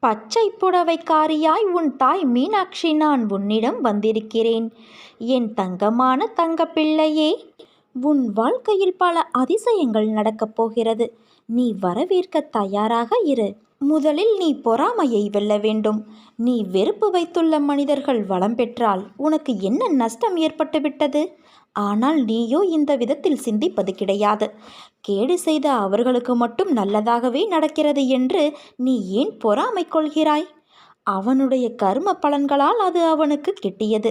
பச்சை புடவைக்காரியாய் உன் தாய் மீனாட்சி நான் உன்னிடம் வந்திருக்கிறேன். என் தங்கமான தங்கப்பிள்ளையே உன் வாழ்க்கையில் பல அதிசயங்கள் நடக்கப் போகிறது. நீ வரவேற்க தயாராக இரு. முதலில் நீ பொறாமையை வெல்ல வேண்டும். நீ வெறுப்பு வைத்துள்ள மனிதர்கள் வளம் பெற்றால் உனக்கு என்ன நஷ்டம் ஏற்பட்டுவிட்டது? ஆனால் நீயோ இந்த விதத்தில் சிந்திப்பது கிடையாது. கேடு செய்த அவர்களுக்கு மட்டும் நல்லதாகவே நடக்கிறது என்று நீ ஏன் பொறாமை கொள்கிறாய்? அவனுடைய கர்ம பலன்களால் அது அவனுக்கு கிட்டியது.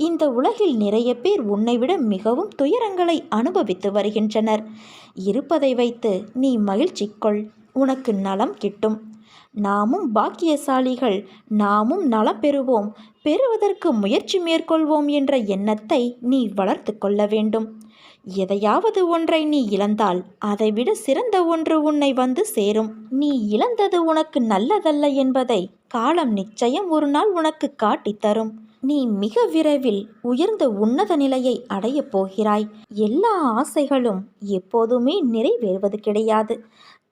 இந்த உலகில் நிறைய பேர் உன்னை விட மிகவும் துயரங்களை அனுபவித்து வருகின்றனர். இருப்பதை வைத்து நீ மகிழ்ச்சி கொள். உனக்கு நலம் கிட்டும். நாமும் பாக்கியசாலிகள். நாமும் நலம் பெறுவோம். பெறுவதற்கு முயற்சி மேற்கொள்வோம் என்ற எண்ணத்தை நீ வளர்த்து கொள்ள வேண்டும். எதையாவது ஒன்றை நீ இழந்தால் அதைவிட சிறந்த ஒன்று உன்னை வந்து சேரும். நீ இழந்தது உனக்கு நல்லதல்ல என்பதை காலம் நிச்சயம் ஒரு நாள் உனக்கு காட்டித் தரும். நீ மிக விரைவில் உயர்ந்த உன்னத நிலையை அடையப் போகிறாய். எல்லா ஆசைகளும் எப்போதுமே நிறைவேறுவது கிடையாது.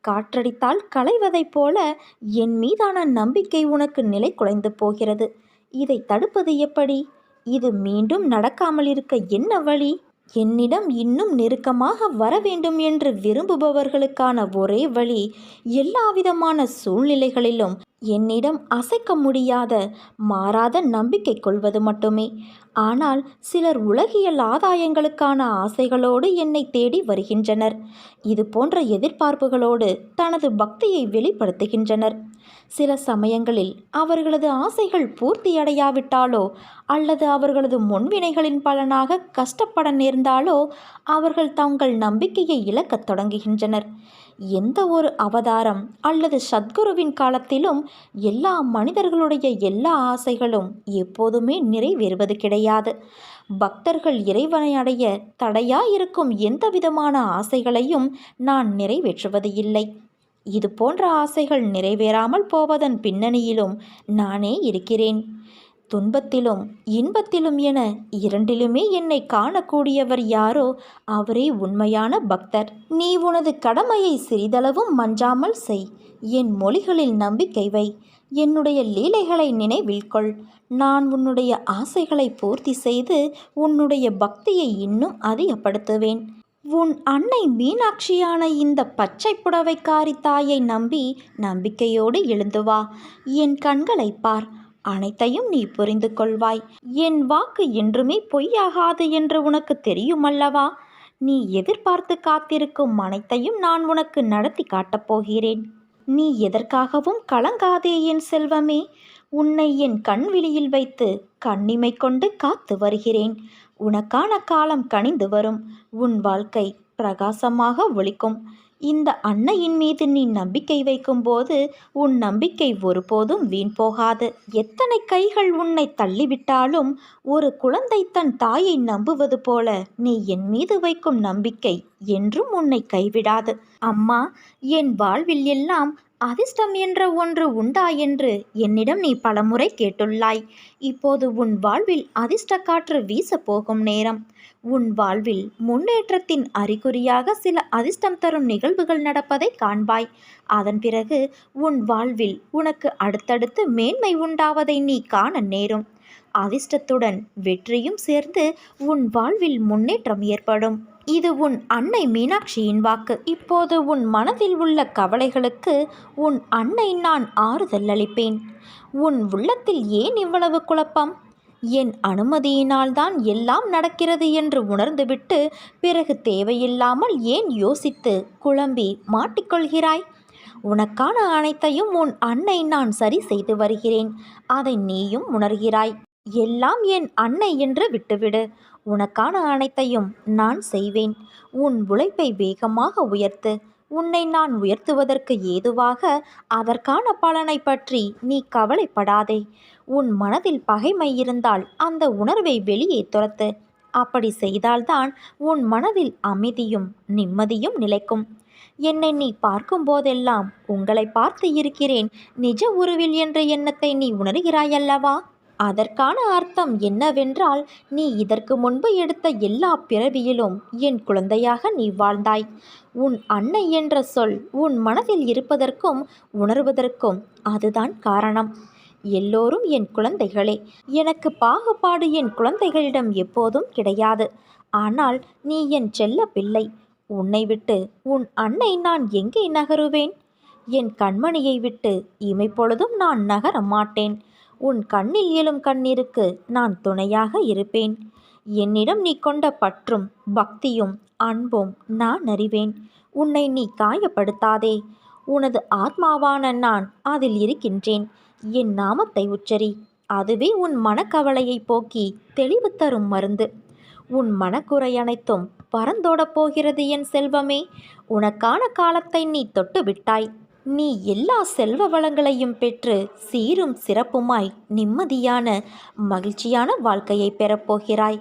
காற்றடித்தால் களைவதைப் போல என் மீதான நம்பிக்கை உனக்கு நிலை குலைந்து போகிறது. இதை தடுப்பது எப்படி? இது மீண்டும் நடக்காமல் இருக்க என்ன வழி? என்னிடம் இன்னும் நெருக்கமாக வர வேண்டும் என்று விரும்புபவர்களுக்கான ஒரே வழி எல்லாவிதமான சூழ்நிலைகளிலும் என்னிடம் அசைக்க முடியாத மாறாத நம்பிக்கை கொள்வது மட்டுமே. ஆனால் சிலர் உலகியல் ஆதாயங்களுக்கான ஆசைகளோடு என்னை தேடி வருகின்றனர். இது போன்ற எதிர்பார்ப்புகளோடு தனது பக்தியை வெளிப்படுத்துகின்றனர். சில சமயங்களில் அவர்களது ஆசைகள் பூர்த்தியடையாவிட்டாலோ அல்லது அவர்களது முன்வினைகளின் பலனாக கஷ்டப்பட நேர்ந்தாலோ அவர்கள் தங்கள் நம்பிக்கையை இழக்கத் தொடங்குகின்றனர். எந்த ஒரு அவதாரம் அல்லது சத்குருவின் காலத்திலும் எல்லா மனிதர்களுடைய எல்லா ஆசைகளும் எப்போதுமே நிறைவேறுவது கிடையாது. பக்தர்கள் இறைவனை அடைய தடையாயிருக்கும் எந்த விதமான ஆசைகளையும் நான் நிறைவேற்றுவது இல்லை. இது போன்ற ஆசைகள் நிறைவேறாமல் போவதன் பின்னணியிலும் நானே இருக்கிறேன். துன்பத்திலும் இன்பத்திலும் என இரண்டிலுமே என்னை காணக்கூடியவர் யாரோ அவரே உண்மையான பக்தர். நீ உனது கடமையை சிறிதளவும் மஞ்சாமல் செய். என் மொழிகளில் நம்பிக்கை வை. என்னுடைய லீலைகளை நினைவில் கொள். நான் உன்னுடைய ஆசைகளை பூர்த்தி செய்து உன்னுடைய பக்தியை இன்னும் அதிகப்படுத்துவேன். உன் அன்னை மீனாட்சியான இந்த பச்சை புடவைக்காரி தாயை நம்பி நம்பிக்கையோடு எழுந்து வா. என் கண்களை பார். அனைத்தையும் நீ புரிந்து கொள்வாய். என் வாக்கு என்றுமே பொய்யாகாது என்று உனக்கு தெரியுமல்லவா? நீ எதிர்பார்த்து காத்திருக்கும் அனைத்தையும் நான் உனக்கு நடத்தி காட்டப் போகிறேன். நீ எதற்காகவும் கலங்காதே என் செல்வமே. உன்னை என் கண்விழியில் வைத்து கண்ணிமை கொண்டு காத்து வருகிறேன். உனக்கான காலம் கனிந்து வரும். உன் வாழ்க்கை பிரகாசமாக ஒழிக்கும் இந்த அன்னையின் மீது நீ நம்பிக்கை வைக்கும்போது உன் நம்பிக்கை ஒருபோதும் வீண் போகாது. எத்தனை கைகள் உன்னை தள்ளிவிட்டாலும் ஒரு குழந்தை தன் தாயை நம்புவது போல நீ என் மீது வைக்கும் நம்பிக்கை என்றும் உன்னை கைவிடாது. அம்மா என் வாழ்வில் எல்லாம் அதிர்ஷ்டம் என்ற ஒன்று உண்டா என்று என்னிடம் நீ பலமுறை கேட்டுள்ளாய். இப்போது உன் வாழ்வில் அதிர்ஷ்ட காற்று வீச போகும் நேரம். உன் வாழ்வில் முன்னேற்றத்தின் அறிகுறியாக சில அதிர்ஷ்டம் தரும் நிகழ்வுகள் நடப்பதை காண்பாய். அதன் பிறகு உன் வாழ்வில் உனக்கு அடுத்தடுத்து மேன்மை உண்டாவதை நீ காண நேரும். அதிர்ஷ்டத்துடன் வெற்றியும் சேர்ந்து உன் வாழ்வில் முன்னேற்றம் ஏற்படும். இது உன் அன்னை மீனாட்சியின் வாக்கு. இப்போது உன் மனதில் உள்ள கவலைகளுக்கு உன் அன்னை நான் ஆறுதல் அளிப்பேன். உன் உள்ளத்தில் ஏன் இவ்வளவு குழப்பம்? என் அனுமதியினால்தான் எல்லாம் நடக்கிறது என்று உணர்ந்துவிட்டு பிறகு தேவையில்லாமல் ஏன் யோசித்து குழம்பி மாட்டிக்கொள்கிறாய்? உனக்கான அனைத்தையும் உன் அன்னை நான் சரி செய்து வருகிறேன். அதை நீயும் உணர்கிறாய். எல்லாம் என் அன்னை என்று விட்டுவிடு. உனக்கான அனைத்தையும் நான் செய்வேன். உன் உழைப்பை வேகமாக உயர்த்து. உன்னை நான் உயர்த்துவதற்கு ஏதுவாக அதற்கான பலனை பற்றி நீ கவலைப்படாதே. உன் மனதில் பகைமை இருந்தால் அந்த உணர்வை வெளியே துரத்து. அப்படி செய்தால்தான் உன் மனதில் அமைதியும் நிம்மதியும் நிலைக்கும். என்னை நீ பார்க்கும்போதெல்லாம் உங்களை பார்த்து இருக்கிறேன். நிஜ உருவில் என்ற எண்ணத்தை நீ உணர்கிறாயல்லவா? அதற்கான அர்த்தம் என்னவென்றால் நீ இதற்கு முன்பு எடுத்த எல்லா பிறவியிலும் என் குழந்தையாக நீ வாழ்ந்தாய். உன் அன்னை என்ற சொல் உன் மனதில் இருப்பதற்கும் உணர்வதற்கும் அதுதான் காரணம். எல்லோரும் என் குழந்தைகளே எனக்கு பாகுபாடு என் குழந்தைகளிடம் எப்போதும் கிடையாது. ஆனால் நீ என் செல்ல பிள்ளை. உன்னை விட்டு உன் அன்னை நான் எங்கே நகருவேன்? என் கண்மணியை விட்டு இமைப்பொழுதும் நான் நகர மாட்டேன். உன் கண்ணில் எழும் கண்ணீருக்கு நான் துணையாக இருப்பேன். என்னிடம் நீ கொண்ட பற்றும் பக்தியும் அன்பும் நான் அறிவேன். உன்னை நீ காயப்படுத்தாதே. உனது ஆத்மாவான நான் அதில் இருக்கின்றேன். என் நாமத்தை உச்சரி. அதுவே உன் மனக்கவலையை போக்கி தெளிவு தரும் மருந்து. உன் மனக்குறை அனைத்தும் பறந்தோடப் போகிறது என் செல்வமே. உனக்கான காலத்தை நீ தொட்டு விட்டாய். நீ எல்லா செல்வ வளங்களையும் பெற்று சீரும் சிறப்புமாய் நிம்மதியான மகிழ்ச்சியான வாழ்க்கையை பெறப்போகிறாய்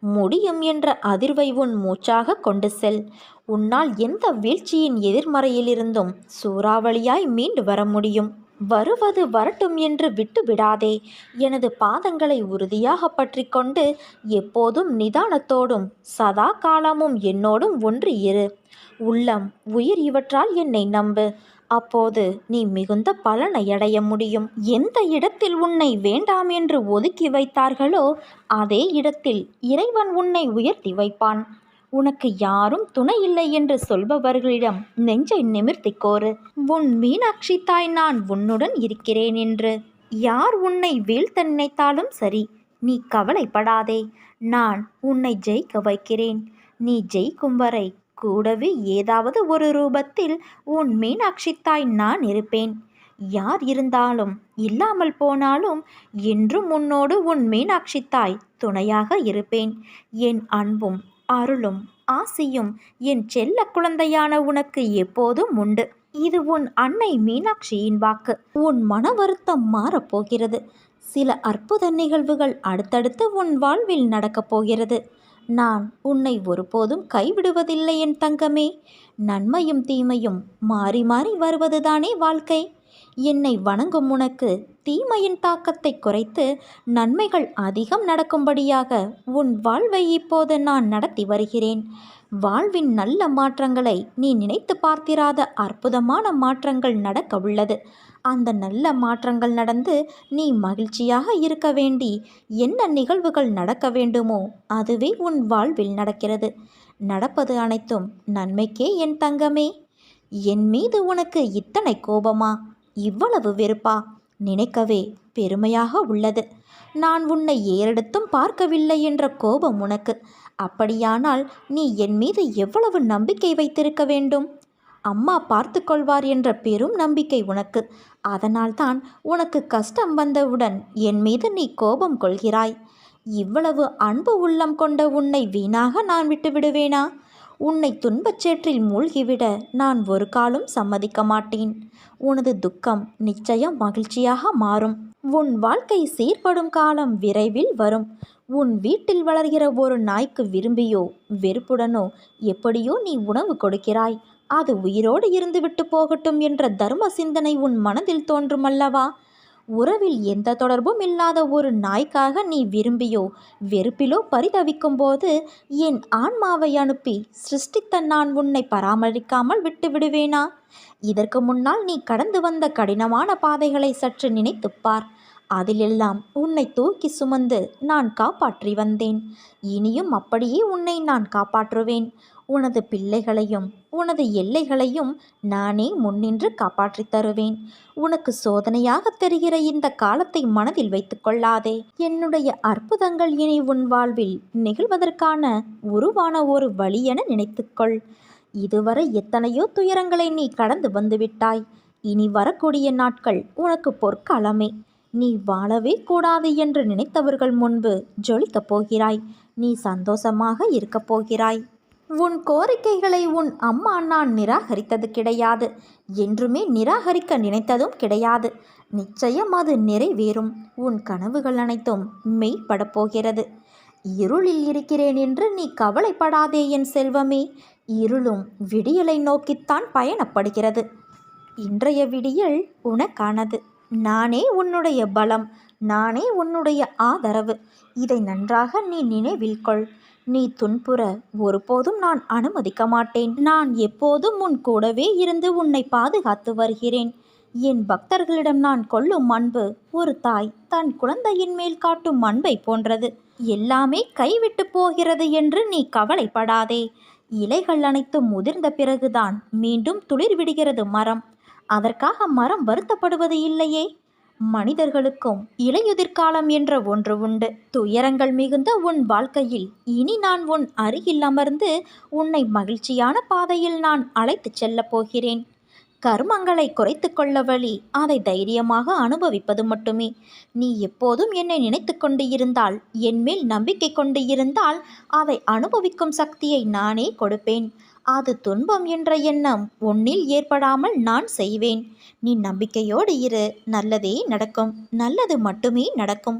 முடியும் என்ற அதிர்வை உன் மூச்சாக கொண்டு செல். உன்னால் எந்த வீழ்ச்சியின் எதிர்மறையிலிருந்தும் சூறாவளியாய் மீண்டு வர முடியும். வருவது வரட்டும் என்று விட்டுவிடாதே. எனது பாதங்களை உறுதியாக பற்றிக்கொண்டு எப்போதும் நிதானத்தோடும் சதா காலமும் என்னோடும் ஒன்று இரு. உள்ளம் உயிர் இவற்றால் என்னை நம்பு. அப்போது நீ மிகுந்த பலனை அடைய முடியும். எந்த இடத்தில் உன்னை வேண்டாம் என்று ஒதுக்கி வைத்தார்களோ அதே இடத்தில் இறைவன் உன்னை உயர்த்தி வைப்பான். உனக்கு யாரும் துணை இல்லை என்று சொல்பவர்களிடம் நெஞ்சை நிமிர்த்தி கோரு உன் மீனாட்சி தாய் நான் உன்னுடன் இருக்கிறேன் என்று. யார் உன்னை வீழ்த்த நினைத்தாலும் சரி நீ கவலைப்படாதே. நான் உன்னை ஜெயிக்க வைக்கிறேன். நீ ஜெயிக்கும் வரை கூடவே ஏதாவது ஒரு ரூபத்தில் உன் மீனாட்சி தாய் நான் இருப்பேன். யார் இருந்தாலும் இல்லாமல் போனாலும் என்றும் உன்னோடு உன் மீனாட்சி தாய் துணையாக இருப்பேன். என் அன்பும் அருளும் ஆசியும் என் செல்ல குழந்தையான உனக்கு எப்போதும் உண்டு. இது உன் அன்னை மீனாட்சியின் வாக்கு. உன் மன வருத்தம் மாறப்போகிறது. சில அற்புத நிகழ்வுகள் அடுத்தடுத்து உன் வாழ்வில் நடக்கப் போகிறது. நான் உன்னை ஒருபோதும் கைவிடுவதில்லை என் தங்கமே. நன்மையும் தீமையும் மாறி மாறி வருவதுதானே வாழ்க்கை. என்னை வணங்கும் உனக்கு தீமையின் தாக்கத்தை குறைத்து நன்மைகள் அதிகம் நடக்கும்படியாக உன் வாழ்வை இப்போது நான் நடத்தி வருகிறேன். வாழ்வின் நல்ல மாற்றங்களை நீ நினைத்து பார்த்திராத அற்புதமான மாற்றங்கள் நடக்க உள்ளது. அந்த நல்ல மாற்றங்கள் நடந்து நீ மகிழ்ச்சியாக இருக்க வேண்டி என்ன நிகழ்வுகள் நடக்க வேண்டுமோ அதுவே உன் வாழ்வில் நடக்கிறது. நடப்பது அனைத்தும் நன்மைக்கே என் தங்கமே. என் மீது உனக்கு இத்தனை கோபமா? இவ்வளவு வெறுப்பா? நினைக்கவே பெருமையாக உள்ளது. நான் உன்னை ஏறெடுத்தும் பார்க்கவில்லை என்ற கோபம் உனக்கு. அப்படியானால் நீ என் மீது எவ்வளவு நம்பிக்கை வைத்திருக்க வேண்டும்? அம்மா பார்த்து கொள்வார் என்ற பெரும் நம்பிக்கை உனக்கு. அதனால்தான் உனக்கு கஷ்டம் வந்தவுடன் என் மீது நீ கோபம் கொள்கிறாய். இவ்வளவு அன்பு உள்ளம் கொண்ட உன்னை வீணாக நான் விட்டு விடுவேனா உன்னை துன்பச் சேற்றில் மூழ்கிவிட நான் ஒரு காலும் சம்மதிக்க மாட்டேன். உனது துக்கம் நிச்சயம் மகிழ்ச்சியாக மாறும். உன் வாழ்க்கை சீர்படும் காலம் விரைவில் வரும். உன் வீட்டில் வளர்கிற ஒரு நாய்க்கு விரும்பியோ வெறுப்புடனோ எப்படியோ நீ உணவு கொடுக்கிறாய். அது உயிரோடு இருந்துவிட்டு போகட்டும் என்ற தர்ம சிந்தனை உன் மனதில் தோன்றுமல்லவா உறவில் எந்த தொடர்பும் இல்லாத ஒரு நாய்க்காக நீ விரும்பியோ வெறுப்பிலோ பரிதவிக்கும் போது என் ஆன்மாவை அனுப்பி சிருஷ்டித்த நான் உன்னை பராமரிக்காமல் விட்டு விடுவேனா? இதற்கு முன்னால் நீ கடந்து வந்த கடினமான பாதைகளை சற்று நினைத்துப்பார் அதிலெல்லாம் உன்னை தூக்கி சுமந்து நான் காப்பாற்றி வந்தேன். இனியும் அப்படியே உன்னை நான் காப்பாற்றுவேன். உனது பிள்ளைகளையும் உனது எல்லைகளையும் நானே முன்னின்று காப்பாற்றித் தருவேன். உனக்கு சோதனையாக தெரிகிற இந்த காலத்தை மனதில் வைத்துக் கொள்ளாதே. என்னுடைய அற்புதங்கள் இனி உன் வாழ்வில் நிகழ்வதற்கான உருவான ஒரு வழி என நினைத்துக்கொள் இதுவரை எத்தனையோ துயரங்களை நீ கடந்து வந்துவிட்டாய். இனி வரக்கூடிய நாட்கள் உனக்கு பொற்காலமே. நீ வாழவே கூடாது என்று நினைத்தவர்கள் முன்பு ஜொலிக்கப் போகிறாய். நீ சந்தோஷமாக இருக்கப் போகிறாய். உன் கோரிக்கைகளை உன் அம்மா நான் நிராகரித்தது கிடையாது. என்றுமே நிராகரிக்க நினைத்ததும் கிடையாது. நிச்சயம் அது நிறைவேறும். உன் கனவுகள் அனைத்தும் மெய்ப்படப் போகிறது. இருளில் இருக்கிறேன் என்று நீ கவலைப்படாதே என் செல்வமே. இருளும் விடியலை நோக்கித்தான் பயணப்படுகிறது. இன்றைய விடியல் உனக்கானது. நானே உன்னுடைய பலம். நானே உன்னுடைய ஆதரவு. இதை நன்றாக நீ நினைவில் கொள். நீ துன்புற ஒருபோதும் நான் அனுமதிக்க மாட்டேன். நான் எப்போதும் உன் கூடவே இருந்து உன்னை பாதுகாத்து வருகிறேன். என் பக்தர்களிடம் நான் கொள்ளும் அன்பு ஒரு தாய் தன் குழந்தையின் மேல் காட்டும் அன்பை போன்றது. எல்லாமே கைவிட்டு போகிறது என்று நீ கவலைப்படாதே. இலைகள் அனைத்தும் முதிர்ந்த பிறகுதான் மீண்டும் துளிர் விடுகிறது மரம். அதற்காக மரம் வருத்தப்படுவது இல்லையே. மனிதர்களுக்கும் இலையுதிர்காலம் என்ற ஒன்று உண்டு. துயரங்கள் மிகுந்த உன் வாழ்க்கையில் இனி நான் உன் அருகில் அமர்ந்து உன்னை மகிழ்ச்சியான பாதையில் நான் அழைத்துச் செல்லப் போகிறேன். கர்மங்களை குறைத்து கொள்ள வழி அதை தைரியமாக அனுபவிப்பது மட்டுமே. நீ எப்போதும் என்னை நினைத்து கொண்டு இருந்தால் என் மேல் நம்பிக்கை கொண்டு இருந்தால் அதை அனுபவிக்கும் சக்தியை நானே கொடுப்பேன். அது துன்பம் என்ற எண்ணம் உன்னில் ஏற்படாமல் நான் செய்வேன். நீ நம்பிக்கையோடு இரு. நல்லதே நடக்கும். நல்லது மட்டுமே நடக்கும்.